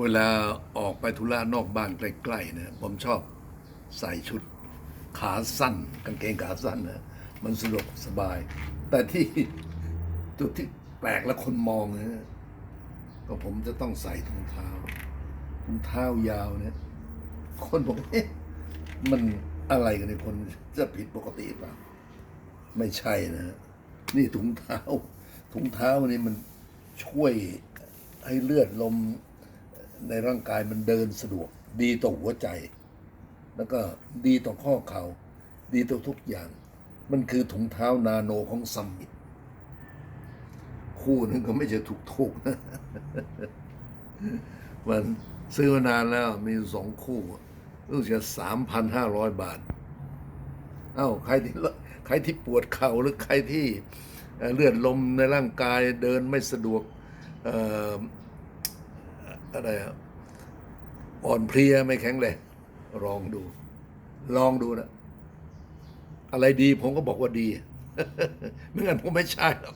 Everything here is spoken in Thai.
เวลาออกไปธุระนอกบ้านใกล้ๆนะผมชอบใส่ชุดขาสั้น กางเกงขาสั้นนะมันสะดวกสบาย แต่ที่จุดที่แปลกและคนมองนะก็ผมจะต้องใส่ถุงเท้าถุงเท้ายาวเนี่ยคนบอกเอ๊ะมันอะไรกันเนี่ยคนจะผิดปกติเปล่าไม่ใช่นะ นี่ถุงเท้า ถุงเท้านี่มันช่วยให้เลือดลม ในร่างกายมันเดินสะดวก ดีต่อหัวใจ แล้วก็ดีต่อข้อเขา่าดีต่อทุกอย่าง มันคือถุงเท้านาโนของซัมมิตคู่นึงก็ไม่ใช่ถูกถูกๆนะมันซื้อมานานแล้วมีสองคู่รู้สึกสามพันห้าร้อยบาท เอ้า ใครที่ใครที่ปวดเข่าหรือใครที่เอ่อเลือดลมในร่างกายเดินไม่สะดวกเอะไรอะอ่อนเพลียไม่แข็งแรงลองดู ลองดูนะอะไรดีผมก็บอกว่าดี ไม่งั้นผมไม่ใช่หรอก